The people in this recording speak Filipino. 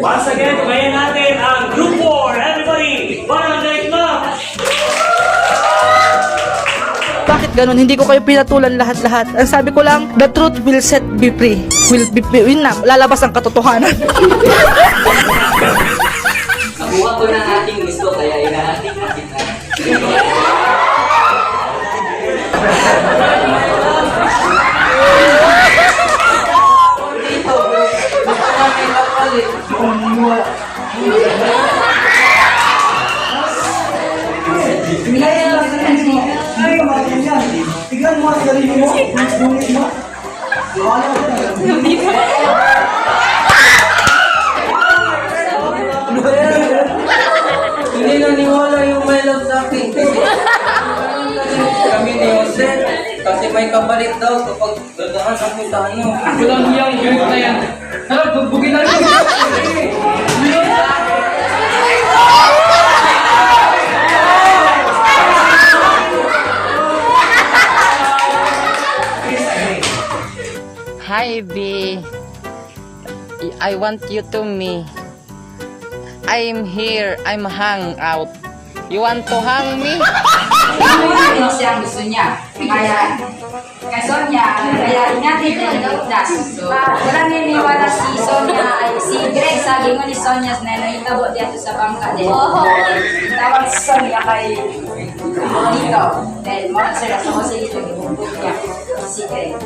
Once again, tumayan natin ang Group 4. Everybody, barangay club! Bakit ganun? Hindi ko kayo pinatulan lahat-lahat. Ang sabi ko lang, the truth will set be free. Will be free. Yun na, lalabas ang katotohanan. Nakuha ko ng ating gusto, kaya inaating natin namin kapalit. Tignan mo ang sarili mo. Bungin mo. Wala ka. Hindi naniwala yung my love sa akin. Kami ni Jose, kasi may kapalit daw kapag dadaan kami ano. Walang hiyang group na yan. Hi, B. I want you to me. I'm here. I'm hang out. You want to hang me? Ano siya gusto niya. Kaya, kay Sonia, kaya ingatan niya ang ligtas. So, wala niniwala si Sonia, ay si Greg, sabi mo ni Sonia na naitabo dito sa bangka din. Tawag si Sonia kay dito. Dahil mo sila sa kasi dito, ibugbog niya si Greg.